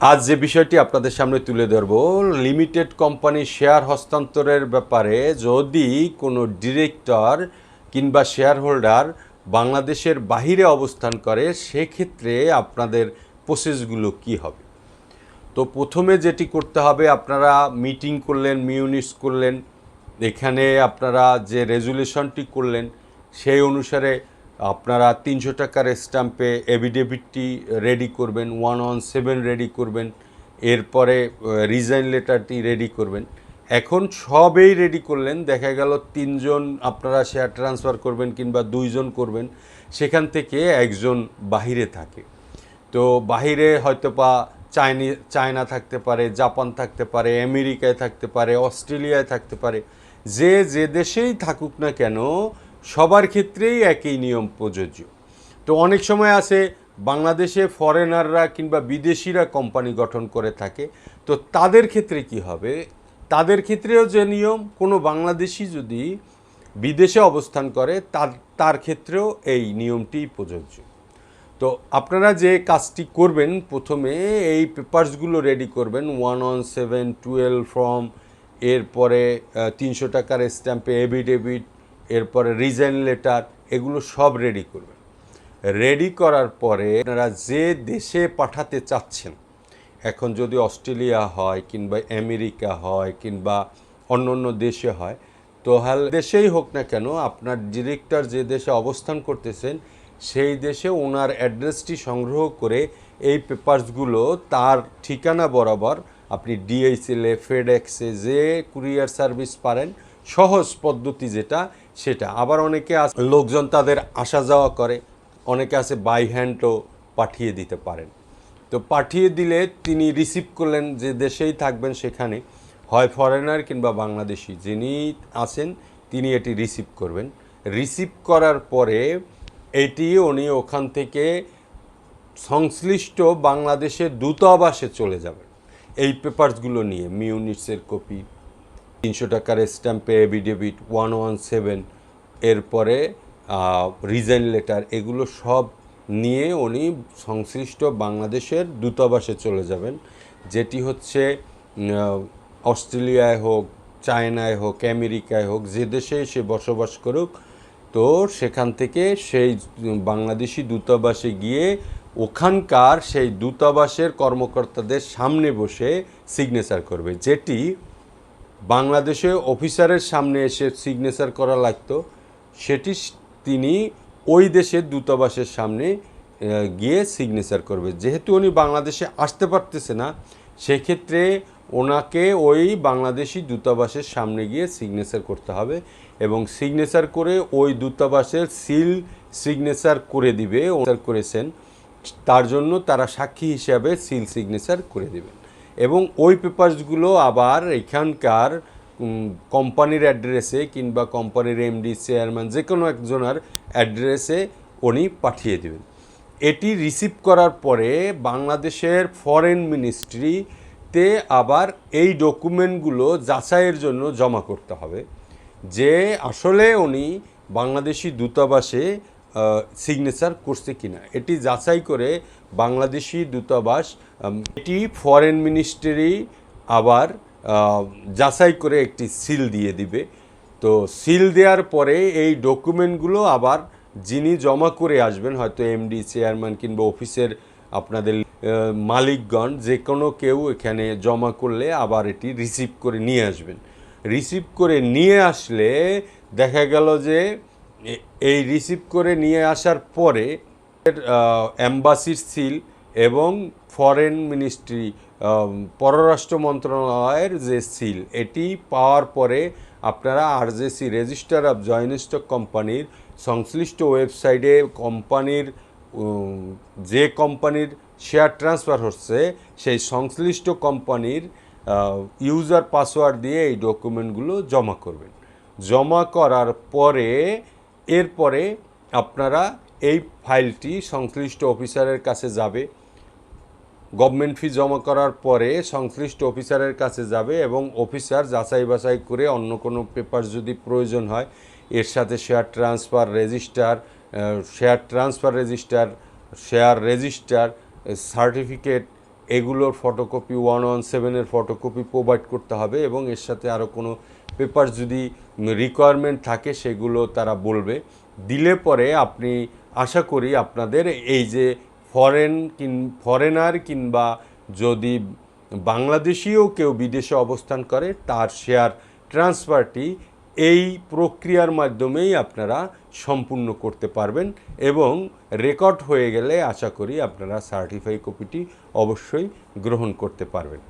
আজ যে বিষয়টি আপনাদের সামনে তুলে ধরব লিমিটেড কোম্পানি শেয়ার হস্তান্তরের ব্যাপারে যদি কোনো ডিরেক্টর কিংবা শেয়ার হোল্ডার বাংলাদেশের বাহিরে অবস্থান করে, সেক্ষেত্রে আপনাদের প্রসেসগুলো কি হবে? তো প্রথমে যেটি করতে হবে, আপনারা মিটিং করলেন মিউনিটস করলেন, এখানে আপনারা যে রেজুলেশনটি করলেন, সেই অনুসারে আপনারা তিনশো টাকার স্ট্যাম্পে এভিডেভিটটি রেডি করবেন, ওয়ান ওয়ান সেভেন রেডি করবেন, এরপরে রিজাইন লেটারটি রেডি করবেন। এখন সবেই রেডি করলেন, দেখা গেল তিনজন আপনারা শেয়ার ট্রান্সফার করবেন কিংবা দুইজন করবেন, সেখান থেকে একজন বাহিরে থাকে। তো বাহিরে হয়তো বা চাইনি, চায়না থাকতে পারে, জাপান থাকতে পারে, আমেরিকায় থাকতে পারে, অস্ট্রেলিয়ায় থাকতে পারে, যে যে দেশেই থাকুক না কেন সবার ক্ষেত্রেই একই নিয়ম প্রযোজ্য। তো অনেক সময় আছে বাংলাদেশে ফরেনাররা কিংবা বিদেশিরা কোম্পানি গঠন করে থাকে। তো তাদের ক্ষেত্রে কি হবে? তাদের ক্ষেত্রেও যে নিয়ম, কোনো বাংলাদেশি যদি বিদেশে অবস্থান করে, তার তার ক্ষেত্রেও এই নিয়মটি প্রযোজ্য। তো আপনারা যে কাজটি করবেন প্রথমে, এই পেপারসগুলো রেডি করবেন। One one seven twelve form এরপরে তিনশো টাকার স্ট্যাম্পে এভিডেভিট এরপরে রিজাইন লেটার এগুলো সব রেডি করবেন। রেডি করার পরে আপনারা যে দেশে পাঠাতে চাচ্ছেন, এখন যদি অস্ট্রেলিয়া হয় কিংবা আমেরিকা হয় কিংবা অন্য অন্য দেশে হয়, তো হাল দেশেই হোক না কেন, আপনার ডিরেক্টর যে দেশে অবস্থান করতেছেন, সেই দেশে ওনার অ্যাড্রেসটি সংগ্রহ করে এই পেপারসগুলো তার ঠিকানা বরাবর আপনি ডিএইচএলে ফেডএক্সে যে কুরিয়ার সার্ভিস পারেন সহজ পদ্ধতি যেটা, সেটা। আবার অনেকে লোকজন তাদের আসা যাওয়া করে। অনেকে আছে বাই হ্যান্ডও পাঠিয়ে দিতে পারেন। তো পাঠিয়ে দিলে তিনি রিসিভ করলেন যে দেশেই থাকবেন সেখানে। হয় ফরেনার কিংবা বাংলাদেশি যিনি আছেন, তিনি এটি রিসিভ করবেন। রিসিভ করার পরে এটি উনি ওখান থেকে সংশ্লিষ্ট বাংলাদেশের দূতাবাসে চলে যাবেন। এই পেপারসগুলো নিয়ে মিউনিটসের কপি তিনশো টাকার স্ট্যাম্পে এভিডেভিট ওয়ান ওয়ান সেভেন, এরপরে রিজাইন লেটার, এগুলো সব নিয়ে উনি সংশ্লিষ্ট বাংলাদেশের দূতাবাসে চলে যাবেন। যেটি হচ্ছে অস্ট্রেলিয়ায় হোক, চায়নায় হোক, আমেরিকায় হোক, যে দেশে সে বসবাস করুক, তো সেখান থেকে সেই বাংলাদেশি দূতাবাসে গিয়ে ওখানকার সেই দূতাবাসের কর্মকর্তাদের সামনে বসে সিগনেচার করবে। যেটি বাংলাদেশে অফিসারের সামনে এসে সিগনেচার করা লাগতো। সেটি তিনি ওই দেশের দূতাবাসের সামনে গিয়ে সিগনেচার করবে। যেহেতু উনি বাংলাদেশে আসতে পারতেছে না, সেক্ষেত্রে ওনাকে ওই বাংলাদেশি দূতাবাসের সামনে গিয়ে সিগনেচার করতে হবে এবং সিগনেচার করে ওই দূতাবাসের সিল সিগনেচার করে দিবে। ওনার করেছেন, তার জন্য তারা সাক্ষী হিসাবে সিল সিগনেচার করে দেবেন। এবং ওই পেপারসগুলো আবার এখানকার কোম্পানির অ্যাড্রেসে কিংবা কোম্পানির এমডি চেয়ারম্যান যে কোনো একজনের অ্যাড্রেসে উনি পাঠিয়ে দেবেন। এটি রিসিভ করার পরে বাংলাদেশের ফরেন মিনিস্ট্রিতে আবার এই ডকুমেন্টগুলো যাচাইয়ের জন্য জমা করতে হবে। যে আসলে উনি বাংলাদেশি দূতাবাসে সিগনেচার করছে কিনা। এটি যাচাই করে বাংলাদেশি দূতাবাস এটি ফরেন মিনিস্ট্রি আবার যাচাই করে একটি সিল দিয়ে দিবে। তো সিল দেওয়ার পরে এই ডকুমেন্টগুলো আবার যিনি জমা করে আসবেন, হয়তো এমডি চেয়ারম্যান কিংবা অফিসের আপনাদের মালিকগণ, যে কোনো কেউ এখানে জমা করলে আবার এটি রিসিভ করে নিয়ে আসবেন। রিসিভ করে নিয়ে আসলে দেখা গেল যে এই রিসিভ করে নিয়ে আসার পরে অ্যাম্বাসির সিল এবং ফরেন মিনিস্ট্রি পররাষ্ট্র মন্ত্রণালয়ের যে সিল এটি পাওয়ার পরে আপনারা RJC register of joint stock কোম্পানির সংশ্লিষ্ট ওয়েবসাইটে কোম্পানির যে কোম্পানির শেয়ার ট্রান্সফার হচ্ছে, সেই সংশ্লিষ্ট কোম্পানির ইউজার পাসওয়ার্ড দিয়ে এই ডকুমেন্টগুলো জমা করবেন। জমা করার পরে এরপরে আপনারা এই ফাইলটি সংশ্লিষ্ট অফিসারের কাছে যাবে। গভর্নমেন্ট ফি জমা করার পরে সংশ্লিষ্ট অফিসারের কাছে যাবে এবং অফিসার যাচাই বাছাই করে অন্য কোনো পেপার যদি প্রয়োজন হয়, এর সাথে share transfer register share transfer register, share register certificate এগুলোর ফটোকপি ওয়ান ওয়ান সেভেনের ফটোকপি প্রোভাইড করতে হবে এবং এর সাথে আরও কোনো পেপার যদি রিকোয়ারমেন্ট থাকে সেগুলো তারা বলবে। দিলে পরে আপনি আশা করি আপনাদের এই যে ফরেন কিন ফরেনার কিংবা যদি বাংলাদেশিও কেউ বিদেশে অবস্থান করে, তার শেয়ার ট্রান্সফারটি এই প্রক্রিয়ার মাধ্যমেই আপনারা সম্পূর্ণ করতে পারবেন এবং রেকর্ড হয়ে গেলে আশা করি আপনারা সার্টিফাই কপিটি অবশ্যই গ্রহণ করতে পারবেন।